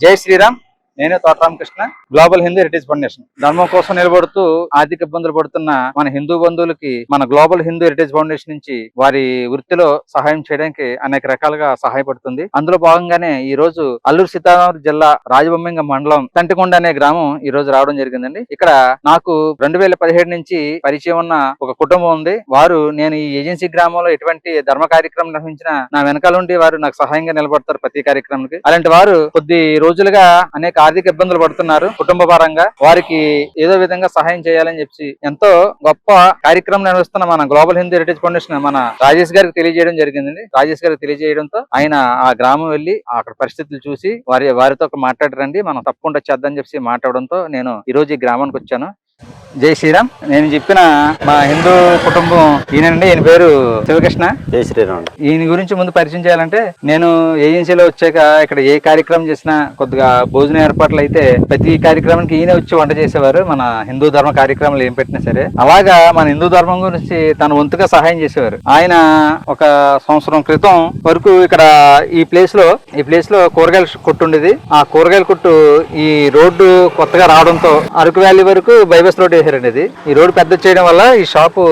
జై శ్రీరామ్ నేనే Thotaramakrishna global Hindu heritage foundation ధర్మం కోసం నిలబడుతూ ఆర్థిక ఇబ్బందులు పడుతున్న మన హిందూ బంధువులకి మన గ్లోబల్ హిందూ హెరిటేజ్ ఫౌండేషన్ నుంచి వారి వృత్తిలో సహాయం చేయడానికి అనేక రకాలుగా సహాయపడుతుంది. అందులో భాగంగానే ఈ రోజు అల్లూరు సీతారామరాజు జిల్లా రాజబొమ్మింగ మండలం తంటికొండ అనే గ్రామం ఈ రోజు రావడం జరిగిందండి. ఇక్కడ నాకు రెండు వేల పదిహేడు నుంచి పరిచయం ఉన్న ఒక కుటుంబం ఉంది. వారు నేను ఈ ఏజెన్సీ గ్రామంలో ఎటువంటి ధర్మ కార్యక్రమం నిర్వహించిన నా వెనకాల ఉండి వారు నాకు సహాయంగా నిలబడతారు ప్రతి కార్యక్రమానికి అలాంటి వారు కొద్ది రోజులుగా అనేక ఆర్థిక ఇబ్బందులు పడుతున్నారు కుటుంబ పరంగా. వారికి ఏదో విధంగా సహాయం చేయాలని చెప్పి ఎంతో గొప్ప కార్యక్రమం నిర్వహిస్తున్న మన గ్లోబల్ హిందూ హెరిటేజ్ ఫౌండేషన్ మన రాజేష్ గారికి తెలియజేయడం జరిగిందండి. రాజేష్ గారికి తెలియజేయడంతో ఆయన ఆ గ్రామం వెళ్ళి అక్కడ పరిస్థితులు చూసి వారి వారితో మాట్లాడరండి. మనం తప్పకుండా చేద్దని చెప్పి మాట్లాడడంతో నేను ఈ రోజు ఈ గ్రామానికి వచ్చాను. జై శ్రీరామ్. నేను చెప్పిన మా హిందూ కుటుంబం ఈయనండి. ఈయన పేరు శివకృష్ణ. జై శ్రీరామ్. ఈయన గురించి ముందు పరిచయం చేయాలంటే నేను ఏజెన్సీలో వచ్చాక ఇక్కడ ఏ కార్యక్రమం చేసినా కొద్దిగా భోజన ఏర్పాట్లు అయితే ప్రతి కార్యక్రమానికి ఈయన వచ్చి వంట చేసేవారు. మన హిందూ ధర్మ కార్యక్రమాలు ఏం పెట్టినా సరే. అలాగా మన హిందూ ధర్మం గురించి తన వంతుగా సహాయం చేసేవారు. ఆయన ఒక సంవత్సరం క్రితం వరకు ఇక్కడ ఈ ప్లేస్లో ఈ ప్లేస్లో కూరగాయల కొట్టు ఉండేది. ఆ కూరగాయల కొట్టు ఈ రోడ్డు కొత్తగా రావడంతో అరకు వ్యాలీ వరకు బైబస్ రోడ్ వేసారండి ఇది ఈ రోడ్డు పెద్ద చేయడం వల్ల ఈ షాపు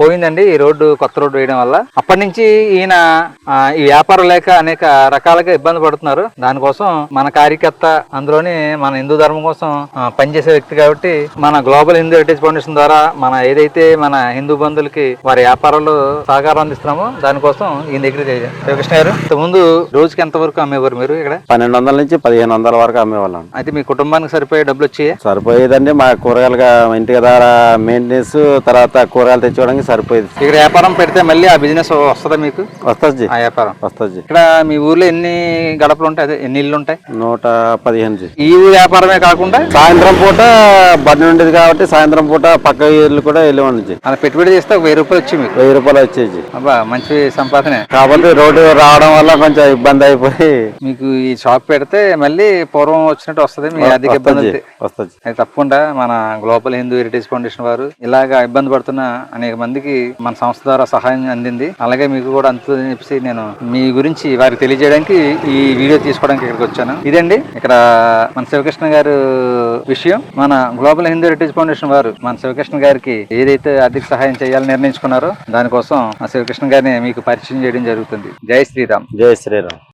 పోయిందండి. ఈ రోడ్డు కొత్త రోడ్డు వేయడం వల్ల. అప్పటి నుంచి ఈయన ఈ వ్యాపారం లేక అనేక రకాలుగా ఇబ్బంది పడుతున్నారు. దానికోసం మన కార్యకర్త అందులోని మన హిందూ ధర్మం కోసం పనిచేసే వ్యక్తి కాబట్టి మన గ్లోబల్ హిందూ హెరిటేజ్ ఫౌండేషన్ ద్వారా మన ఏదైతే మన హిందూ బంధువులకి వారి వ్యాపారాలు సహకారం అందిస్తున్నామో దానికోసం ఈయన దగ్గర శివకృష్ణ గారు ముందు రోజుకి ఎంత వరకు అమ్మేవారు మీరు ఇక్కడ? పన్నెండు వందల నుంచి పదిహేను వందల వరకు అమ్మేవాళ్ళం. అయితే మీ కుటుంబానికి సరిపోయే డబ్బులు వచ్చాయి? సరిపోయేదండి. మా కూరగాయలుగా ఇంటి దగ్గర మెయింటెనెన్స్ తర్వాత కూరగాయలు తెచ్చుకోవడానికి సరిపోయేది. ఇక్కడ వ్యాపారం పెడితే మళ్ళీ ఆ బిజినెస్ వస్తుందా మీకు? వస్తుంది ఆ వ్యాపారం. వస్తుంది ఇక్కడ మీ ఊర్లో ఎన్ని గడపలు ఉంటాయి? అదే ఎన్ని ఇల్లు ఉంటాయి? నూట పదిహేను. ఈ ఊరు వ్యాపారమే కాకుండా సాయంత్రం పూట బండి ఉండేది కాబట్టి సాయంత్రం పూట పక్క ఇల్లు కూడా వెళ్ళేవాడి అలా పెట్టుబడి చేస్తే వెయ్యి రూపాయలు వచ్చి మీకు. వెయ్యి రూపాయలు వచ్చేది అబ్బా మంచి సంపాదనే. కాబట్టి రోడ్డు రావడం వల్ల కొంచెం ఇబ్బంది అయిపోయి మీకు ఈ షాప్ పెడితే మళ్ళీ పూర్వం వచ్చినట్టు వస్తుంది మీ ఆర్థిక ఇబ్బంది వస్తుంది తప్పకుండా మన గ్లోబల్ హిందూ హెరిటేజ్ ఫౌండేషన్ వారు ఇలాగా ఇబ్బంది పడుతున్న అనేక మందికి మన సంస్థ ద్వారా సహాయం అందింది. అలాగే మీకు కూడా అందుతుందని చెప్పేసి నేను మీ గురించి వారికి తెలియజేయడానికి ఈ వీడియో తీసుకోవడానికి ఇక్కడికి వచ్చాను. ఇదండి ఇక్కడ మన శివకృష్ణ గారు విషయం. మన గ్లోబల్ హిందూ హెరిటేజ్ ఫౌండేషన్ వారు మన శివకృష్ణ గారికి ఏదైతే ఆర్థిక సహాయం చేయాలని నిర్ణయించుకున్నారో దానికోసం ఆ శివకృష్ణ గారిని మీకు పరిచయం చేయడం జరుగుతుంది. జై శ్రీరామ్. జై శ్రీరామ్.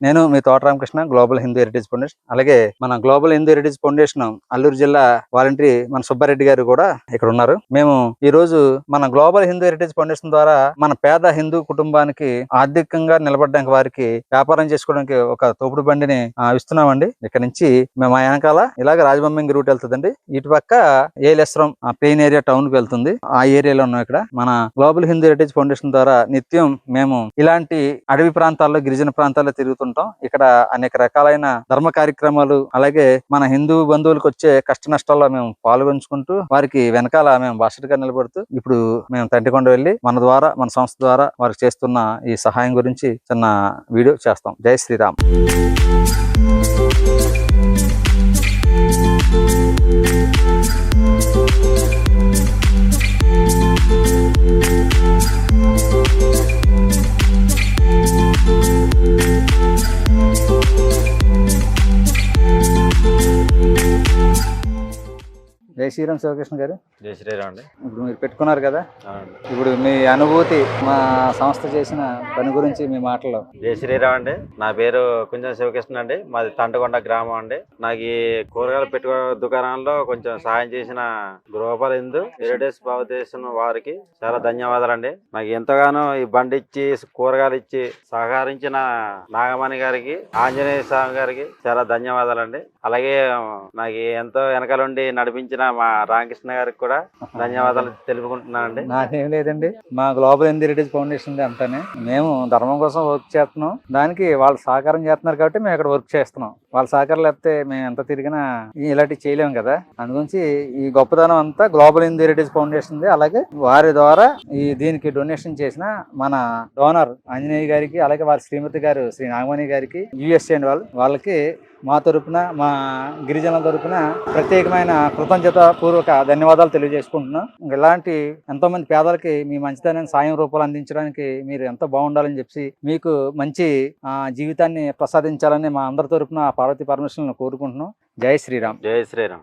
నేను మీ Thota Ramakrishna global Hindu heritage foundation అలాగే మన global Hindu heritage foundation Alluri జిల్లా వాలంటరీ మన సుబ్బారెడ్డి గారు కూడా ఇక్కడ ఉన్నారు. మేము ఈ రోజు మన గ్లోబల్ హిందూ హెరిటేజ్ ఫౌండేషన్ ద్వారా మన పేద హిందూ కుటుంబానికి ఆర్థికంగా నిలబడడానికి వారికి వ్యాపారం చేసుకోవడానికి ఒక తోపుడు బండిని ఆ, ఇస్తున్నామండి. ఇక్కడ నుంచి మేము ఆ వెనకాల ఇలాగ రాజబొమ్మింగి రూట్ వెళ్తుందండి. ఇటు పక్క ఏలేశ్వరం ఆ ఏరియా టౌన్కి వెళ్తుంది. ఆ ఏరియాలో ఉన్నాం ఇక్కడ. మన గ్లోబల్ హిందూ హెరిటేజ్ ఫౌండేషన్ ద్వారా నిత్యం మేము ఇలాంటి అడవి ప్రాంతాల్లో గిరిజన ప్రాంతాల్లో తిరుగుతున్నాం ఉంటాం ఇక్కడ అనేక రకాలైన ధర్మ కార్యక్రమాలు అలాగే మన హిందూ బంధువులకు వచ్చే కష్ట నష్టాల్లో మేము పాల్గొంచుకుంటూ వారికి వెనకాల మేము భాషగా నిలబడుతూ ఇప్పుడు మేము తండ్రికొండ వెళ్ళి మన ద్వారా మన సంస్థ ద్వారా వారికి చేస్తున్న ఈ సహాయం గురించి చిన్న వీడియో చేస్తాం జై శ్రీరామ్ Thank you. శ్రీరామ్ శివకృష్ణ గారు. జై శ్రీరామ్ అండి. ఇప్పుడు మీరు పెట్టుకున్నారు కదా? ఇప్పుడు మీ అనుభూతి మా సంస్థ చేసిన పని గురించి మీ మాటల్లో జై శ్రీరామ్ అండి. నా పేరు కుంజం శివకృష్ణ అండి. మాది తంటకొండ గ్రామం అండి. నాకు ఈ కూరగాయలు పెట్టుకో దుకాణంలో కొంచెం సహాయం చేసిన గృహపాల హిందూ హెరిటేజ్ భారతదేశం వారికి చాలా ధన్యవాదాలండి నాకు ఎంతగానో ఈ బండి ఇచ్చి కూరగాయలు ఇచ్చి సహకరించిన నాగమణి గారికి ఆంజనేయ స్వామి గారికి చాలా ధన్యవాదాలండి అలాగే నాకు ఎంతో వెనకాలండి నడిపించిన మా రామకృష్ణ గారికి కూడా ధన్యవాదాలు తెలుపుకుంటున్నానండి. నాకేం లేదండి. మా గ్లోబల్ హిందీ హెరిటేజ్ ఫౌండేషన్ ది అంతానే మేము ధర్మం కోసం వర్క్ చేస్తున్నాం. దానికి వాళ్ళు సహకారం చేస్తున్నారు కాబట్టి మేము ఇక్కడ వర్క్ చేస్తున్నాం. వాళ్ళ సహకారం లేకపోతే మేము ఎంత తిరిగినా ఇలాంటివి చేయలేము కదా. అందుగురించి ఈ గొప్పతనం అంతా గ్లోబల్ హిందీ హెరిటేజ్ ఫౌండేషన్ అలాగే వారి ద్వారా ఈ దీనికి డొనేషన్ చేసిన మన డోనర్ ఆంజనేయ గారికి అలాగే వారి శ్రీమతి గారు శ్రీ నాగమణి గారికి యుఎస్ఏ వాళ్ళు వాళ్ళకి మా తరపున మా గిరిజనుల తరపున ప్రత్యేకమైన కృతజ్ఞత పూర్వక ధన్యవాదాలు తెలియజేసుకుంటున్నాం. ఇలాంటి ఎంతో మంది పేదలకి మీ మంచితనాన్ని సాయం రూపాలు అందించడానికి మీరు ఎంతో బాగుండాలని చెప్పి మీకు మంచి జీవితాన్ని ప్రసాదించాలని మా అందరి తరపున పార్వతీ పరమేశ్వరులను కోరుకుంటున్నాం. జై శ్రీరామ్. జై శ్రీరామ్.